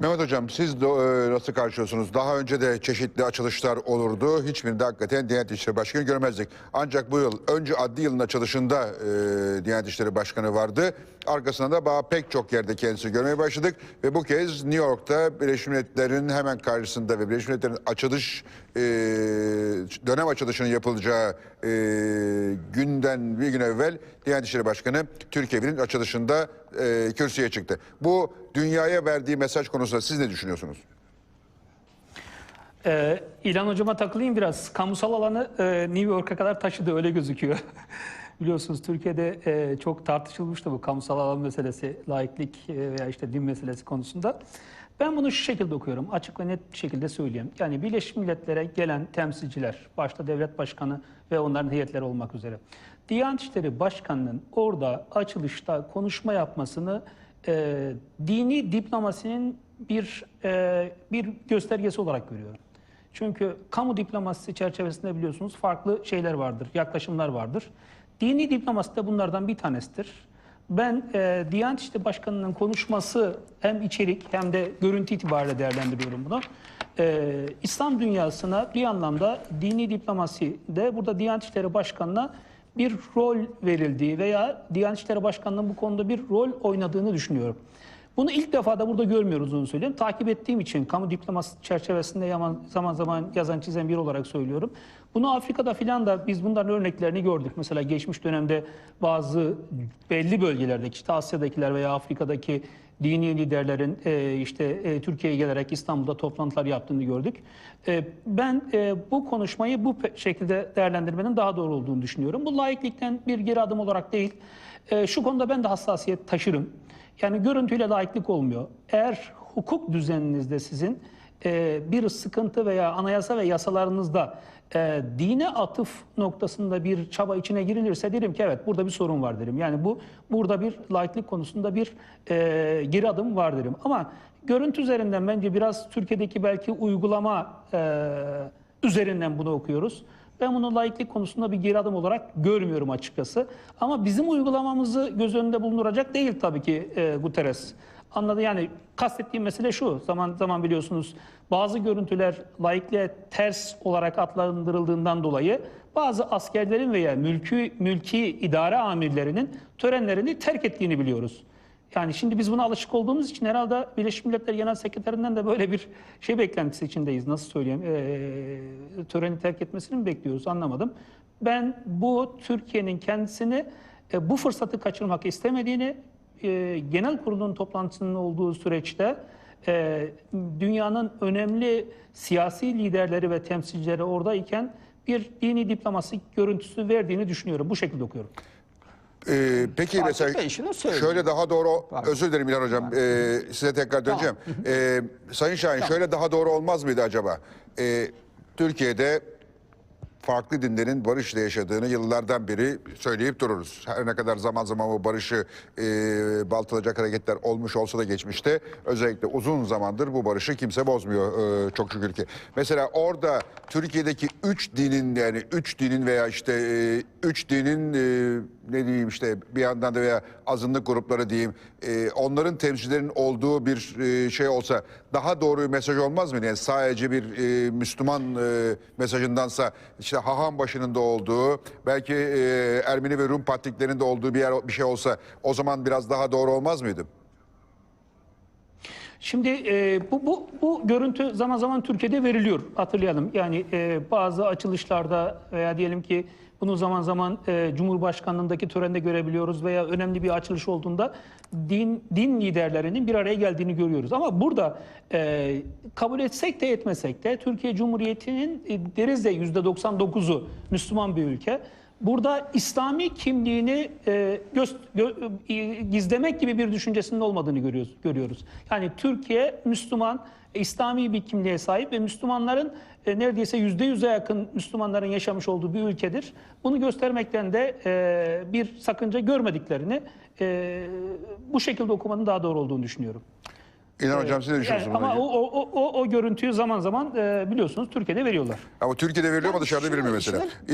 Mehmet Hocam siz e, nasıl karşılıyorsunuz? Daha önce de çeşitli açılışlar olurdu. Hiçbirinde hakikaten Diyanet İşleri Başkanı görmezdik. Ancak bu yıl önce adli yılın açılışında e, Diyanet İşleri Başkanı vardı. Arkasında da daha pek çok yerde kendisi görmeye başladık. Ve bu kez New York'ta Birleşmiş Milletler'in hemen karşısında ve Birleşmiş Milletler'in açılış e, dönem açılışının yapılacağı e, günden bir gün evvel Diyanet İşleri Başkanı Türkiye'nin açılışında e, kürsüye çıktı. Bu dünyaya verdiği mesaj konusunda siz ne düşünüyorsunuz? Ee, İlhan Hocama takılayım biraz. Kamusal alanı e, New York'a kadar taşıdı öyle gözüküyor. Biliyorsunuz Türkiye'de e, çok tartışılmıştı bu kamusal alan meselesi, laiklik e, veya işte din meselesi konusunda. Ben bunu şu şekilde okuyorum, açık ve net bir şekilde söyleyeyim. Yani Birleşmiş Milletler'e gelen temsilciler, başta devlet başkanı ve onların heyetleri olmak üzere. Diyanet İşleri Başkanı'nın orada açılışta konuşma yapmasını e, dini diplomasinin bir e, bir göstergesi olarak görüyorum. Çünkü kamu diplomasisi çerçevesinde biliyorsunuz farklı şeyler vardır, yaklaşımlar vardır. Dini diplomasi de bunlardan bir tanesidir. Ben e, Diyanet İşleri Başkanı'nın konuşması hem içerik hem de görüntü itibariyle değerlendiriyorum bunu. E, İslam dünyasına bir anlamda dini diplomasi de burada Diyanet İşleri Başkanı'na bir rol verildiği veya Diyanet İşleri Başkanı'nın bu konuda bir rol oynadığını düşünüyorum. Bunu ilk defa da burada görmüyoruz onu söyleyeyim. Takip ettiğim için kamu diploması çerçevesinde yaman- zaman zaman yazan çizen biri olarak söylüyorum. Bunu Afrika'da filan da biz bunların örneklerini gördük. Mesela geçmiş dönemde bazı belli bölgelerdeki işte Asya'dakiler veya Afrika'daki dini liderlerin e, işte e, Türkiye'ye gelerek İstanbul'da toplantılar yaptığını gördük. E, ben e, bu konuşmayı bu şekilde değerlendirmenin daha doğru olduğunu düşünüyorum. Bu laiklikten bir geri adım olarak değil. E, şu konuda ben de hassasiyet taşırım. Yani görüntüyle laiklik olmuyor. Eğer hukuk düzeninizde sizin e, bir sıkıntı veya anayasa ve yasalarınızda e, dine atıf noktasında bir çaba içine girilirse derim ki evet burada bir sorun var derim. Yani bu burada bir laiklik konusunda bir e, geri adım var derim. Ama görüntü üzerinden bence biraz Türkiye'deki belki uygulama e, üzerinden bunu okuyoruz. Ben bunu laiklik konusunda bir geri adım olarak görmüyorum açıkçası. Ama bizim uygulamamızı göz önünde bulunduracak değil tabii ki e, Guterres. Anladı yani kastettiğim mesele şu. Zaman zaman biliyorsunuz bazı görüntüler laikliğe ters olarak adlandırıldığından dolayı bazı askerlerin veya mülki mülki idare amirlerinin törenlerini terk ettiğini biliyoruz. Yani şimdi biz buna alışık olduğumuz için herhalde Birleşmiş Milletler Genel Sekreterinden de böyle bir şey beklentisi içindeyiz. Nasıl söyleyeyim? Ee, töreni terk etmesini mi bekliyoruz anlamadım. Ben bu Türkiye'nin kendisini e, bu fırsatı kaçırmak istemediğini e, genel kurulun toplantısının olduğu süreçte e, dünyanın önemli siyasi liderleri ve temsilcileri oradayken bir dini diplomasi görüntüsü verdiğini düşünüyorum. Bu şekilde okuyorum. Ee, peki Fatih mesela Bey şunu söyleyeyim. şöyle daha doğru Pardon. özür dilerim İlhan Hocam Ee, size tekrar döneceğim. Ee, Sayın Şahin şöyle daha doğru olmaz mıydı acaba? Ee, Türkiye'de farklı dinlerin barışla yaşadığını yıllardan beri söyleyip dururuz. Her ne kadar zaman zaman o barışı e, baltalayacak hareketler olmuş olsa da geçmişte özellikle uzun zamandır bu barışı kimse bozmuyor e, çok şükür ki. Mesela orada Türkiye'deki üç dinin yani üç dinin veya işte e, üç dinin e, ne diyeyim işte bir yandan da veya azınlık grupları diyeyim e, onların temsilcilerinin olduğu bir e, şey olsa daha doğru bir mesaj olmaz mı? Yani sadece bir e, Müslüman e, mesajındansa işte haham başının da olduğu belki e, Ermeni ve Rum patriklerinin de olduğu bir yer bir şey olsa o zaman biraz daha doğru olmaz mıydı? Şimdi e, bu, bu, bu görüntü zaman zaman Türkiye'de veriliyor hatırlayalım. Yani e, bazı açılışlarda veya diyelim ki bunu zaman zaman e, Cumhurbaşkanlığındaki törende görebiliyoruz veya önemli bir açılış olduğunda din din liderlerinin bir araya geldiğini görüyoruz. Ama burada e, kabul etsek de etmesek de Türkiye Cumhuriyeti'nin e, deriz de %99'u Müslüman bir ülke. Burada İslami kimliğini e, göz- gö- e, gizlemek gibi bir düşüncesinin olmadığını görüyoruz. görüyoruz. Yani Türkiye Müslüman, e, İslami bir kimliğe sahip ve Müslümanların e, neredeyse yüzde yüze yakın Müslümanların yaşamış olduğu bir ülkedir. Bunu göstermekten de e, bir sakınca görmediklerini e, bu şekilde okumanın daha doğru olduğunu düşünüyorum. İlhan Hocam siz ne Yani düşünüyorsunuz? ama bununla o, o, o, o görüntüyü zaman zaman e, biliyorsunuz Türkiye'de veriyorlar. Ama Türkiye'de veriliyor ama Yani dışarıda verilmiyor mesela.